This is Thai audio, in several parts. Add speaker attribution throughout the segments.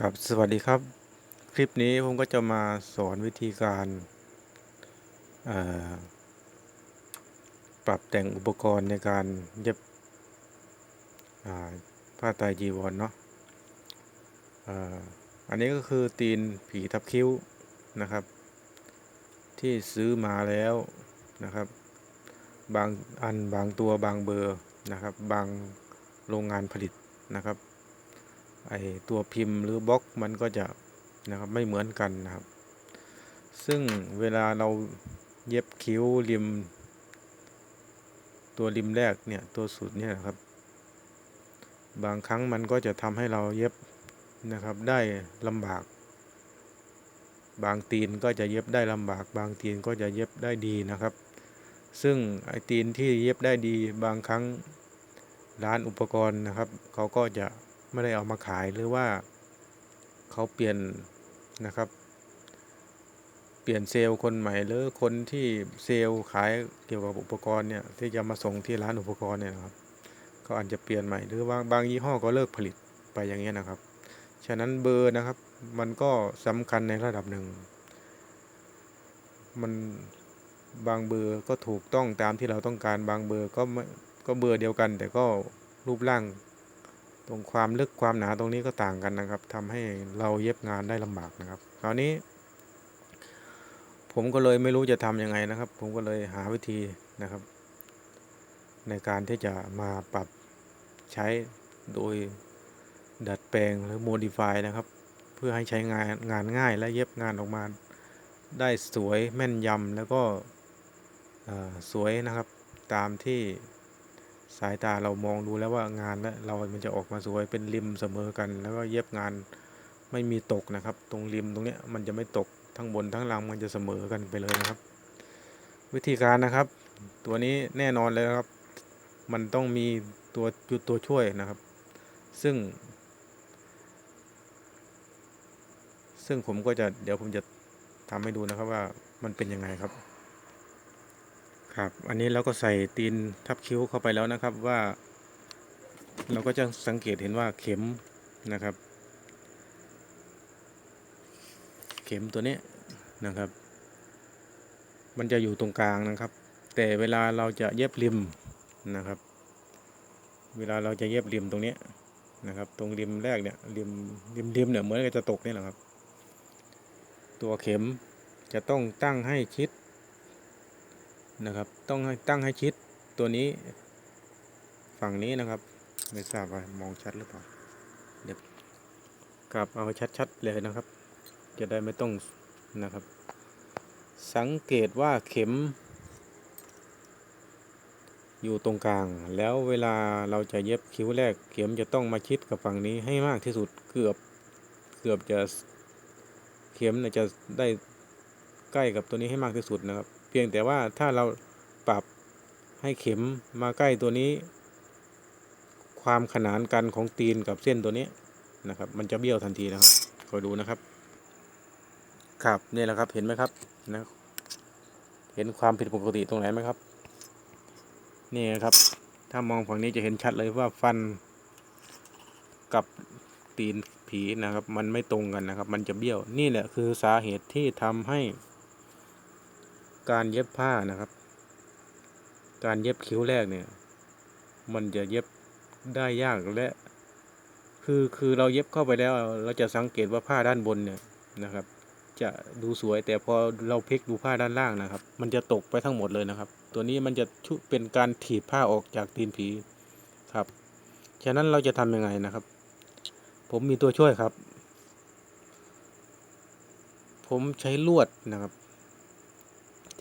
Speaker 1: ครับสวัสดีครับ คลิปนี้ผมก็จะมาสอนวิธีการปรับแต่งอุปกรณ์ในการเย็บผ้าไตรจีวรเนาะอันนี้ก็คือตีนผีทับคิ้วนะครับ ที่ซื้อมาแล้วนะครับ บางอันบางตัวบางเบอร์นะครับ บางโรงงานผลิตนะครับ ไอตัวพิมพ์หรือบล็อกมันก็จะนะครับไม่เหมือนกันนะครับ ซึ่งเวลาเราเย็บคิ้วริม ตัวริมแรกเนี่ยตัวสุดเนี่ยครับ บางครั้งมันก็จะทำให้เราเย็บนะครับได้ลำบาก บางตีนก็จะเย็บได้ลำบาก บางตีนก็จะเย็บได้ดีนะครับ ซึ่งไอตีนที่เย็บได้ดีบางครั้งร้านอุปกรณ์นะครับ เขาก็จะ ไม่ได้เอามาขายหรือว่าเขาเปลี่ยนนะครับ เปลี่ยนเซลล์คนใหม่หรือคนที่เซลล์ขายเกี่ยวกับอุปกรณ์เนี่ยที่จะมาส่งที่ร้านอุปกรณ์เนี่ยนะครับก็อาจจะเปลี่ยนใหม่หรือว่าบางยี่ห้อก็เลิกผลิตไปอย่างเงี้ยนะครับ ฉะนั้นเบอร์นะครับ มันก็สำคัญในระดับหนึ่ง มันบางเบอร์ก็ถูกต้องตามที่เราต้องการบางเบอร์ก็ก็เบอร์เดียวกัน แต่ก็รูปร่าง ตรงความลึกความหนาตรงนี้ก็ต่างกันนะครับทำให้เราเย็บงานได้ลำบากนะครับ คราวนี้ ผมก็เลยไม่รู้จะทำยังไงนะครับ ผมก็เลยหาวิธีนะครับ ในการที่จะมาปรับใช้โดยดัดแปลงหรือ modify นะครับ เพื่อให้ใช้งานงานง่ายและเย็บงานออกมาได้สวยแม่นยำแล้วก็สวยนะครับตามที่ สายตาเรามองดูแล้วว่างานและเรามันจะออกมาสวยเป็นริมเสมอกัน แล้วก็เย็บงานไม่มีตกนะครับ ตรงริมตรงเนี้ยมันจะไม่ตกทั้งบนทั้งล่างมันจะเสมอกันไปเลยนะครับ วิธีการนะครับ ตัวนี้แน่นอนเลยครับ มันต้องมีตัวจุดตัวช่วยนะครับ ซึ่ง ซึ่งผมก็จะเดี๋ยวผมจะทำให้ดูนะครับว่ามันเป็นยังไงครับ ครับ อันนี้เราก็ใส่ตีนทับคิ้วเข้าไปแล้วนะครับว่า เราก็จะสังเกตเห็นว่าเข็มนะครับ เข็มตัวนี้นะครับ มันจะอยู่ตรงกลางนะครับ แต่เวลาเราจะเย็บริมนะครับ เวลาเราจะเย็บริมตรงนี้นะครับ ตรงริมแรกเนี่ยริมริมริมเนี่ยเหมือนกับจะตกนี่แหละครับ ตัวเข็มจะต้องตั้งให้ชิด นะครับ ต้องให้ตั้งให้ชิดตัวนี้ ฝั่งนี้นะครับ ไม่ทราบว่ามองชัดหรือเปล่าเดี๋ยวกลับเอาชัดๆเลยนะครับ จะได้ไม่ต้องนะครับ สังเกตว่าเข็ม อยู่ตรงกลาง แล้วเวลาเราจะเย็บคิ้วแรก เข็มจะต้องมาชิดกับฝั่งนี้ให้มากที่สุดเกือบเกือบจะเข็มจะได้ใกล้กับตัวนี้ให้มากที่สุดนะครับ พียงแต่ว่าถ้าเราปรับให้เข็มมาใกล้ตัวนี้ ความขนานกันของตีนกับเส้นตัวนี้นะครับ มันจะเบี้ยวทันทีนะครับคอยดูนะครับ ครับนี่แหละครับเห็นไหมครับนะเห็นความผิดปกติตรงไหนไหมครับ นี่ครับ ถ้ามองฝั่งนี้จะเห็นชัดเลยว่าฟันกับตีนผีนะครับ มันไม่ตรงกันนะครับ มันจะเบี้ยว นี่แหละคือสาเหตุที่ทำให้ การเย็บผ้านะครับ การเย็บคิ้วแรกเนี่ย มันจะเย็บได้ยากและ คือคือเราเย็บเข้าไปแล้ว เราจะสังเกตว่าผ้าด้านบนเนี่ยนะครับ จะดูสวยแต่พอเราพลิกดูผ้าด้านล่างนะครับ มันจะตกไปทั้งหมดเลยนะครับ ตัวนี้มันจะชุเป็นการถีบผ้าออกจากตีนผีครับฉะนั้นเราจะทำยังไงนะครับ ผมมีตัวช่วยครับ ผมใช้ลวดนะครับ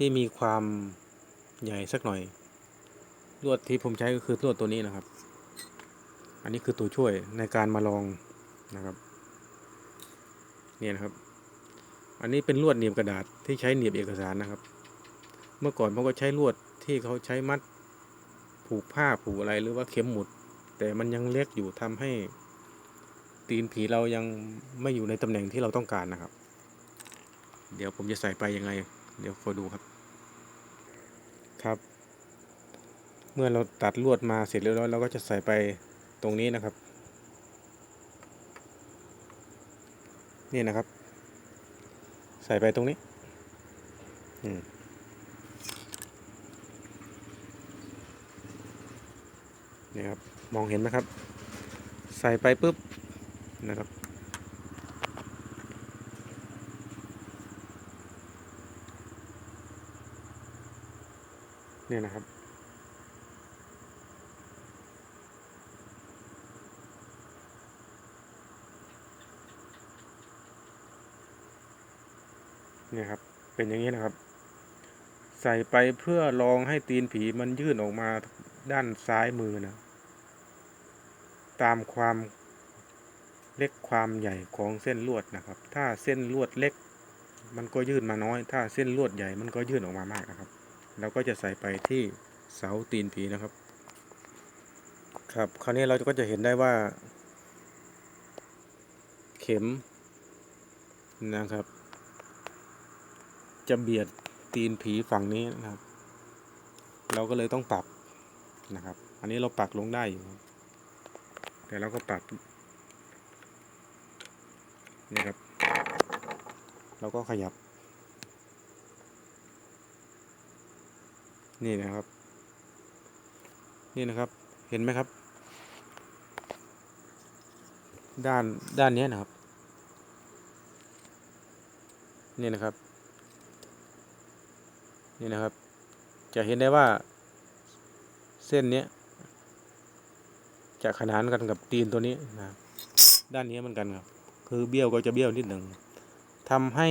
Speaker 1: ที่มีความใหญ่สักหน่อย ลวดที่ผมใช้ก็คือลวดตัวนี้นะครับ อันนี้คือตัวช่วยในการมาลองนะครับเนี่ยนะครับ อันนี้เป็นลวดหนีบกระดาษที่ใช้หนีบเอกสารนะครับ เมื่อก่อนผมก็ใช้ลวดที่เขาใช้มัดผูกผ้าผูกอะไรหรือว่าเข็มหมุด แต่มันยังเล็กอยู่ทำให้ ตีนผีเรายังไม่อยู่ในตำแหน่งที่เราต้องการนะครับ เดี๋ยวผมจะใส่ไปยังไง เดี๋ยวคอยดูครับ เมื่อเราตัดลวดมาเสร็จเรียบร้อยเราก็จะใส่ไปตรงนี้นะครับ นี่นะครับ ใส่ไปตรงนี้นี่ครับมองเห็นไหมครับ ใส่ไปปุ๊บนะครับเนี่ยนะครับ เนี่ยครับ เป็นอย่างนี้นะครับ ใส่ไปเพื่อลองให้ตีนผีมันยื่นออกมาด้านซ้ายมือนะ ตามความเล็กความใหญ่ของเส้นลวดนะครับ ถ้าเส้นลวดเล็ก มันก็ยื่นมาน้อย ถ้าเส้นลวดใหญ่มันก็ยื่นออกมามากนะครับ เราก็จะใส่ไปที่เสาตีนผีนะครับ ครับ คราวนี้เราก็จะเห็นได้ว่า เข็มนะครับ จะเบียดตีนผีฝั่งนี้นะครับ เราก็เลยต้องปรับนะครับ อันนี้เราปักลงได้อยู่แต่เราก็ปรับนี่ครับ เราก็ขยับ นี่นะครับ นี่นะครับเห็นไหมครับ ด้านด้านนี้นะครับ นี่นะครับ นี่นะครับ จะเห็นได้ว่า เส้นนี้จะขนานกันกับตีนตัวนี้นะด้านนี้เหมือนกันครับ คือเบี้ยวก็จะเบี้ยวนิดหนึ่งทำให้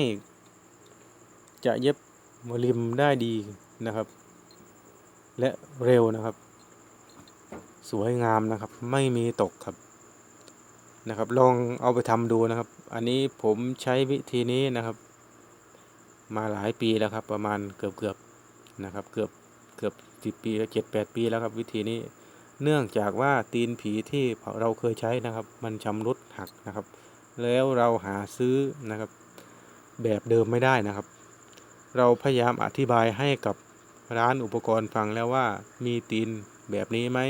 Speaker 1: จะเย็บริมได้ดีนะครับ และเร็วนะครับ สวยงามนะครับ ไม่มีตกครับนะครับ ลองเอาไปทำดูนะครับ อันนี้ผมใช้วิธีนี้นะครับ มาหลายปีแล้วครับ ประมาณเกือบเกือบนะครับ เกือบเกือบสิบปีเจ็ดแปดปีแล้วครับวิธีนี้ เนื่องจากว่าตีนผีที่เราเคยใช้นะครับ มันชำรุดหักนะครับ แล้วเราหาซื้อนะครับ แบบเดิมไม่ได้นะครับ เราพยายามอธิบายให้กับร้านอุปกรณ์ฟังแล้วว่ามีตีนแบบนี้ไหม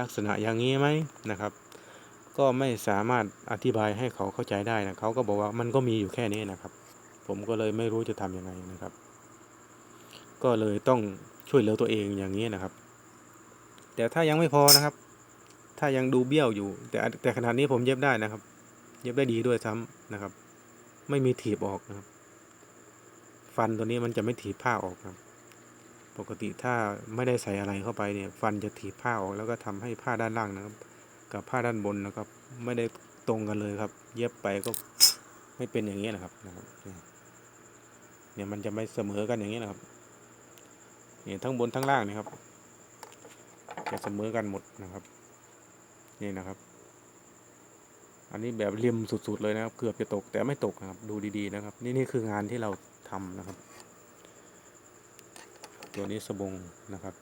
Speaker 1: ลักษณะอย่างนี้ไหมนะครับ ก็ไม่สามารถอธิบายให้เขาเข้าใจได้นะเขาก็บอกว่ามันก็มีอยู่แค่นี้นะครับ ผมก็เลยไม่รู้จะทำยังไงนะครับ ก็เลยต้องช่วยเหลือตัวเองอย่างนี้นะครับ แต่ถ้ายังไม่พอนะครับ ถ้ายังดูเบี้ยวอยู่ แต่แต่ขนาดนี้ผมเย็บได้นะครับ เย็บได้ดีด้วยซ้ำนะครับ ไม่มีถีบออกนะครับ ฟันตัวนี้มันจะไม่ถีบผ้าออกครับ ปกติถ้าไม่ได้ใส่อะไรเข้าไปเนี่ย ฟันจะถีบผ้าออกแล้วก็ทำให้ผ้าด้านล่างนะครับ กับผ้าด้านบนนะครับ ไม่ได้ตรงกันเลยครับ เย็บไปก็ไม่เป็นอย่างนี้นะครับนะครับ เนี่ยมันจะไม่เสมอกันอย่างนี้นะครับเนี่ยทั้งบนทั้งล่างนะครับ จะเสมอกันหมดนะครับนี่นะครับ อันนี้แบบริมสุดๆเลยนะครับ เกือบจะตกแต่ไม่ตกนะครับ ดูดีๆนะครับ นี่นี่คืองานที่เราทำนะครับ ตัวนี้สบงนะครับ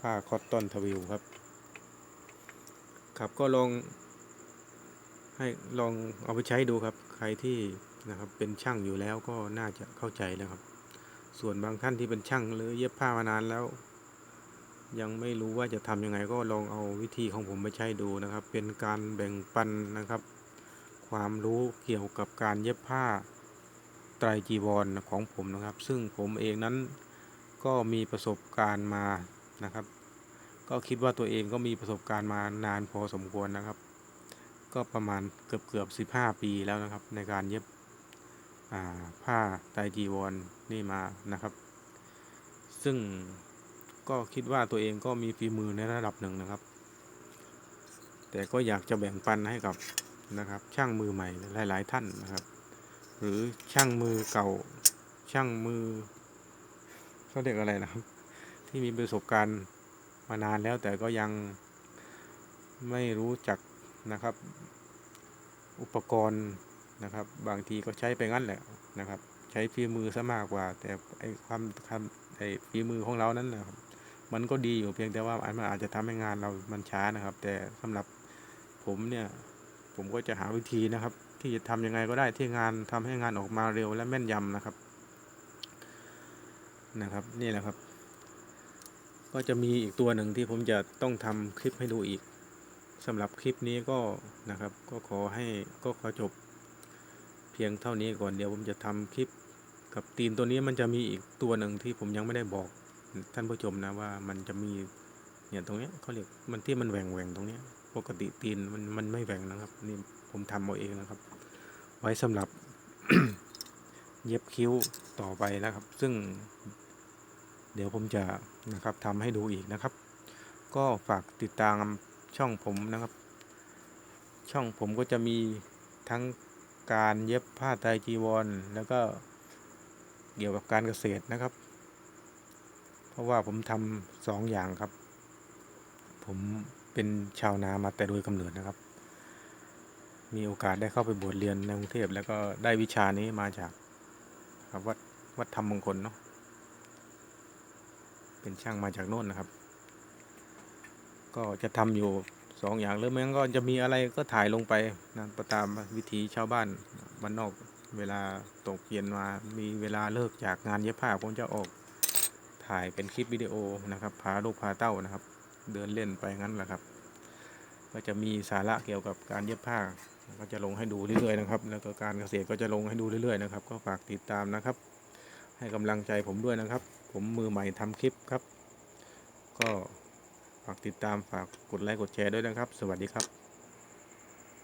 Speaker 1: ผ้าคอตตอนทวิวครับ ครับก็ลองให้ลองเอาไปใช้ดูครับ ใครที่ นะครับ เป็นช่างอยู่แล้วก็น่าจะเข้าใจนะครับ ส่วนบางท่านที่เป็นช่างหรือเย็บผ้ามานานแล้ว ยังไม่รู้ว่าจะทำยังไงก็ลองเอาวิธีของผมไปใช้ดูนะครับ เป็นการแบ่งปันนะครับ ความรู้เกี่ยวกับการเย็บผ้าไตรจีวรของผมนะครับ ซึ่งผมเองนั้นก็มีประสบการณ์มานะครับ ก็คิดว่าตัวเองก็มีประสบการณ์มานานพอสมควรนะครับ ก็ประมาณเกือบเกือบสิบห้าปีแล้วนะครับ ในการเย็บ ผ้าไตจีวรนี่มานะครับ ซึ่งก็คิดว่าตัวเองก็มีฝีมือในระดับหนึ่งนะครับ แต่ก็อยากจะแบ่งปันให้กับนะครับ ช่างมือใหม่หลาย ๆ ท่านนะครับ หรือช่างมือเก่าช่างมือเขาเรียกอะไรนะครับ ที่มีประสบการณ์มานานแล้วแต่ก็ยังไม่รู้จักนะครับ อุปกรณ์ นะครับ บางทีก็ใช้ไปงั้นแหละนะครับ ใช้ฝีมือซะมากกว่า แต่ไอ้ความทำไอฝีมือของเรานั้นนะครับ มันก็ดีอยู่เพียงแต่ว่ามันอาจจะทำให้งานเรามันช้านะครับ แต่สำหรับผมเนี่ยผมก็จะหาวิธีนะครับ ที่จะทำยังไงก็ได้ที่งานทำให้งานออกมาเร็วและแม่นยำนะครับนะครับ นี่แหละครับ ก็จะมีอีกตัวหนึ่งที่ผมจะต้องทำคลิปให้ดูอีกสำหรับคลิปนี้ก็นะครับ ก็ขอให้ก็ขอจบ พียงเท่านี้ก่อนเดี๋ยวผมจะทำคลิปกับตีนตัวนี้มันจะมีอีกตัวหนึ่งที่ผมยังไม่ได้บอกท่านผู้ชมนะว่ามันจะมีเนี่ยตรงเนี้ยเขาเรียกมันที่มันแหว่งแหว่งตรงเนี้ยปกติตีนมันมันไม่แหว่งนะครับนี่ผมทำเอาเองนะครับ ไว้สำหรับเย็บคิ้วต่อไปนะครับ ซึ่ง เดี๋ยวผมจะนะครับทำให้ดูอีกนะครับ ก็ฝากติดตามช่องผมนะครับ ช่องผมก็จะมีทั้ง การเย็บผ้าไตรจีวร แล้วก็เกี่ยวกับการเกษตรนะครับ เพราะว่าผมทำสองอย่างครับ ผมเป็นชาวนามาแต่โดยกำเนิดนะครับ มีโอกาสได้เข้าไปบวชเรียนในกรุงเทพแล้วก็ได้วิชานี้มาจากครับวัดวัดธรรมมงคลเนาะเป็นช่างมาจากโน่นนะครับ ก็จะทำอยู่ สองอย่างหรือไม่งั้นก็จะมีอะไรก็ถ่ายลงไปนะประตามวิถีชาวบ้านบ้านนอกเวลาตกเย็นมามีเวลาเลิกจากงานเย็บผ้าผมจะออกถ่ายเป็นคลิปวิดีโอนะครับพาลูกพาเต้านะครับ เดินเล่นไปงั้นแหละครับ ก็จะมีสาระเกี่ยวกับการเย็บผ้าก็จะลงให้ดูเรื่อยๆนะครับ แล้วก็การเกษตรก็จะลงให้ดูเรื่อยๆนะครับ ก็ฝากติดตามนะครับ ให้กำลังใจผมด้วยนะครับ ผมมือใหม่ทำคลิปครับ ก็ ฝากติดตามฝากกดไลค์กดแชร์ด้วยนะครับ สวัสดีครับ